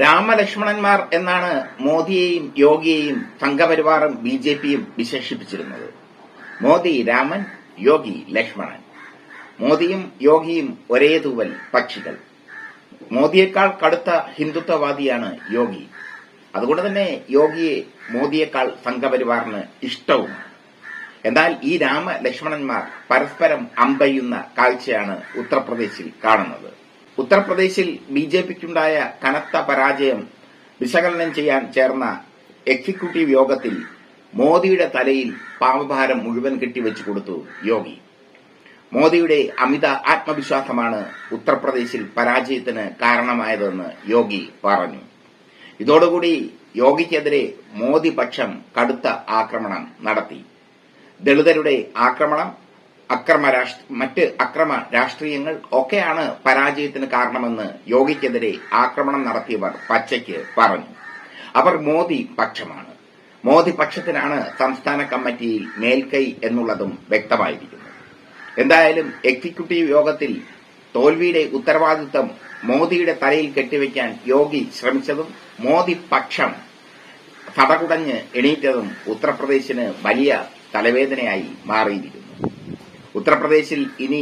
രാമലക്ഷ്മണന്മാർ എന്നാണ് മോദിയെയും യോഗിയെയും സംഘപരിവാറും B J പിയും വിശേഷിപ്പിച്ചിരുന്നത്. മോദി രാമൻ യോഗി ലക്ഷ്മണൻ. മോദിയും യോഗിയും ഒരേ തൂവൽ പക്ഷികൾ. മോദിയേക്കാൾ കടുത്ത ഹിന്ദുത്വവാദിയാണ് യോഗി. അതുകൊണ്ട് തന്നെ യോഗിയെ മോദിയേക്കാൾ സംഘപരിവാറിന് ഇഷ്ടവും എന്നാൽ ഈ രാമ ലക്ഷ്മണന്മാർ പരസ്പരം അമ്പയുന്ന കാഴ്ചയാണ് ഉത്തർപ്രദേശിൽ കാണുന്നത്. ഉത്തർപ്രദേശിൽ ബി ജെ പിക്കുണ്ടായ കനത്ത പരാജയം വിശകലനം ചെയ്യാൻ ചേർന്ന എക്സിക്യൂട്ടീവ് യോഗത്തിൽ മോദിയുടെ തലയിൽ പാപഭാരം മുഴുവൻ കെട്ടിവെച്ചു കൊടുത്തു യോഗി. മോദിയുടെ അമിത ആത്മവിശ്വാസമാണ് ഉത്തർപ്രദേശിൽ പരാജയത്തിന് കാരണമായതെന്ന് യോഗി പറഞ്ഞു. ഇതോടുകൂടി യോഗിക്കെതിരെ മോദി പക്ഷം കടുത്ത ആക്രമണം നടത്തി. ദളിതരുടെ ആക്രമണം അക്രമ മറ്റ് അക്രമ രാഷ്ട്രീയങ്ങൾ ഒക്കെയാണ് പരാജയത്തിന് കാരണമെന്ന് യോഗിക്കെതിരെ ആക്രമണം നടത്തിയവർ പച്ചയ്ക്ക് പറഞ്ഞു. അവർ മോദി പക്ഷമാണ്. മോദി പക്ഷത്തിനാണ് സംസ്ഥാന കമ്മിറ്റിയിൽ മേൽക്കൈ എന്നുള്ളതും വ്യക്തമായിരിക്കുന്നു. എന്തായാലും എക്സിക്യൂട്ടീവ് യോഗത്തിൽ തോൽവിയുടെ ഉത്തരവാദിത്വം മോദിയുടെ തലയിൽ കെട്ടിവെക്കാൻ യോഗി ശ്രമിച്ചതും മോദി പക്ഷം തടകുടഞ്ഞ് എണീറ്റതും ഉത്തർപ്രദേശിന് വലിയ തലവേദനയായി മാറിയിരിക്കുന്നു. ഉത്തർപ്രദേശിൽ ഇനി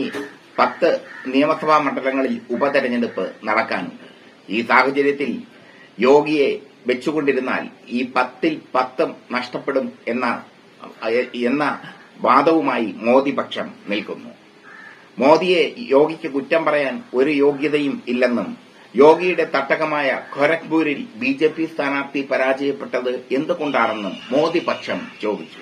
പത്ത് നിയമസഭാ മണ്ഡലങ്ങളിൽ ഉപതെരഞ്ഞെടുപ്പ് നടക്കാനുണ്ട്. ഈ സാഹചര്യത്തിൽ യോഗിയെ വെച്ചുകൊണ്ടിരുന്നാൽ ഈ പത്തിൽ പത്തും നഷ്ടപ്പെടും എന്ന എന്ന വാദവുമായി മോദി പക്ഷം നിൽക്കുന്നു. മോദിയെ യോഗിക്ക് കുറ്റം പറയാൻ ഒരു യോഗ്യതയും ഇല്ലെന്നും യോഗിയുടെ തട്ടകമായ ഖൊരഖ്പൂരിൽ ബി ജെ പി സ്ഥാനാർത്ഥി പരാജയപ്പെട്ടത് എന്തുകൊണ്ടാണെന്നും മോദി പക്ഷം ചോദിച്ചു.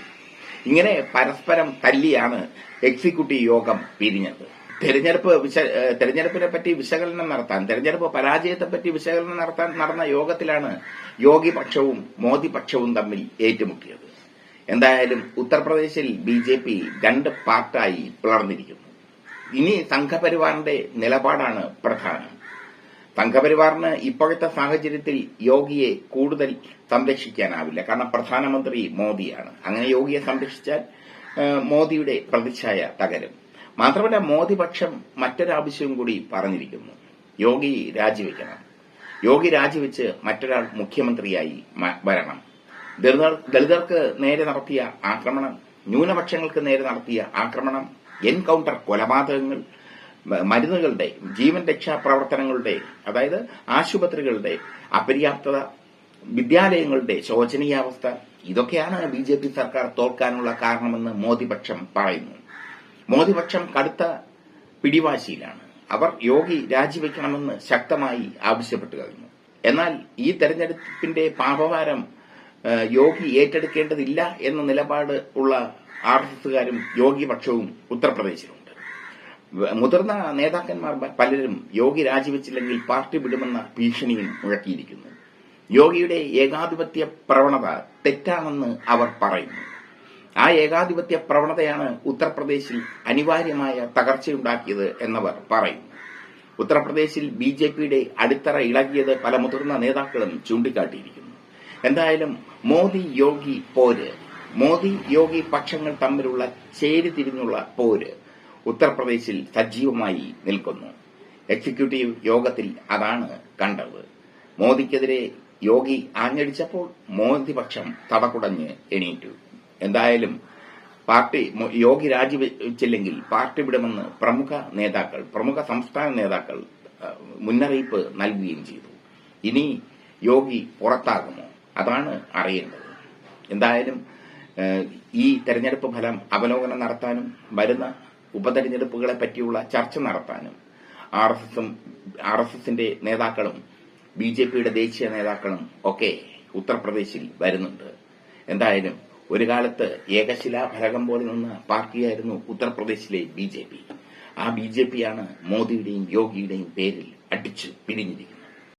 ഇങ്ങനെ പരസ്പരം തല്ലിയാണ് എക്സിക്യൂട്ടീവ് യോഗം പിരിഞ്ഞത്. തെരഞ്ഞെടുപ്പ് വിശ- തെരഞ്ഞെടുപ്പിനെ പറ്റി വിശകലനം നടത്താൻ തെരഞ്ഞെടുപ്പ് പരാജയത്തെപ്പറ്റി വിശകലനം നടത്താൻ നടന്ന യോഗത്തിലാണ് യോഗി പക്ഷവും മോദി പക്ഷവും തമ്മിൽ ഏറ്റുമുട്ടിയത്. എന്തായാലും ഉത്തർപ്രദേശിൽ ബി ജെ പി രണ്ട് പാർട്ടായി പിളർന്നിരിക്കുന്നു. ഇനി സംഘപരിവാറിന്റെ നിലപാടാണ് പ്രധാനം. സംഘപരിവാറിന് ഇപ്പോഴത്തെ സാഹചര്യത്തിൽ യോഗിയെ കൂടുതൽ സംരക്ഷിക്കാനാവില്ല. കാരണം പ്രധാനമന്ത്രി മോദിയാണ്. അങ്ങനെ യോഗിയെ സംരക്ഷിച്ചാൽ മോദിയുടെ പ്രതിച്ഛായ തകരും. മാത്രമല്ല മോദി പക്ഷം മറ്റൊരാവശ്യവും കൂടി പറഞ്ഞിരിക്കുന്നു. യോഗി രാജിവെക്കണം. യോഗി രാജിവെച്ച് മറ്റൊരാൾ മുഖ്യമന്ത്രിയായി വരണം. ദളിതർ- ദളിതർക്ക് നേരെ നടത്തിയ ആക്രമണം ന്യൂനപക്ഷങ്ങൾക്ക് നേരെ നടത്തിയ ആക്രമണം എൻകൌണ്ടർ കൊലപാതകങ്ങൾ മരുന്നുകളുടെ ജീവൻ രക്ഷാ പ്രവർത്തനങ്ങളുടെ അതായത് ആശുപത്രികളുടെ അപര്യാപ്തത വിദ്യാലയങ്ങളുടെ ശോചനീയാവസ്ഥ ഇതൊക്കെയാണ് ബി ജെ പി സർക്കാർ തോൽക്കാനുള്ള കാരണമെന്ന് മോദിപക്ഷം പറയുന്നു. മോദിപക്ഷം കടുത്ത പിടിവാശിയിലാണ്. അവർ യോഗി രാജിവെക്കണമെന്ന് ശക്തമായി ആവശ്യപ്പെട്ടു കഴിഞ്ഞു. എന്നാൽ ഈ തെരഞ്ഞെടുപ്പിന്റെ പാപഭാരം യോഗി ഏറ്റെടുക്കേണ്ടതില്ല എന്ന നിലപാട് ഉള്ള ആർ എസ് എസുകാരും യോഗി പക്ഷവും ഉത്തർപ്രദേശിലുണ്ട്. വ- മുതിർന്ന നേതാക്കന്മാർ പലരും യോഗി രാജിവെച്ചില്ലെങ്കിൽ പാർട്ടി വിടുമെന്ന ഭീഷണിയും മുഴക്കിയിരിക്കുന്നു. യോഗിയുടെ ഏകാധിപത്യ പ്രവണത തെറ്റാണെന്ന് അവർ പറയുന്നു. ആ ഏകാധിപത്യ പ്രവണതയാണ് ഉത്തർപ്രദേശിൽ അനിവാര്യമായ തകർച്ചയുണ്ടാക്കിയത് എന്നവർ പറയുന്നു. ഉത്തർപ്രദേശിൽ ബി ജെ പിയുടെ അടിത്തറ ഇളകിയത് പല മുതിർന്ന നേതാക്കളും ചൂണ്ടിക്കാട്ടിയിരിക്കുന്നു. എന്തായാലും മോദി യോഗി പോര്. മോദി യോഗി പക്ഷങ്ങൾ തമ്മിലുള്ള ചേരിതിരിഞ്ഞുള്ള പോര്. ഉത്തർപ്രദേശിൽ സജീവമായി നിൽക്കുന്നു. എക്സിക്യൂട്ടീവ് യോഗത്തിൽ അതാണ് കണ്ടത്. മോദിക്കെതിരെ യോഗി ആഞ്ഞടിച്ചപ്പോൾ മോദി പക്ഷം തടകുടഞ്ഞ് എണീറ്റു. എന്തായാലും പാർട്ടി യോഗി രാജിവെച്ചില്ലെങ്കിൽ പാർട്ടി വിടുമെന്ന് പ്രമുഖ നേതാക്കൾ പ്രമുഖ സംസ്ഥാന നേതാക്കൾ മുന്നറിയിപ്പ് നൽകുകയും ചെയ്തു. ഇനി യോഗി പുറത്താകുമോ? അതാണ് അറിയേണ്ടത്. എന്തായാലും ഈ തെരഞ്ഞെടുപ്പ് ഫലം അവലോകനം നടത്താനും വരുന്ന ഉപതെരഞ്ഞെടുപ്പുകളെ പറ്റിയുള്ള ചർച്ച നടത്താനും ആർ എസ് എസും ആർ എസ് എസിന്റെ നേതാക്കളും ബി ജെ പിയുടെ ദേശീയ നേതാക്കളും ഒക്കെ ഉത്തർപ്രദേശിൽ വരുന്നുണ്ട്. എന്തായാലും ഒരു കാലത്ത് ഏകശിലാഫലകം പോലെ നിന്ന പാർട്ടിയായിരുന്നു ഉത്തർപ്രദേശിലെ ബി ജെ പി ആ ബി ജെ പിയാണ് മോദിയുടെയും യോഗിയുടെയും പേരിൽ അടിച്ചു പിരിഞ്ഞിരിക്കുന്നത്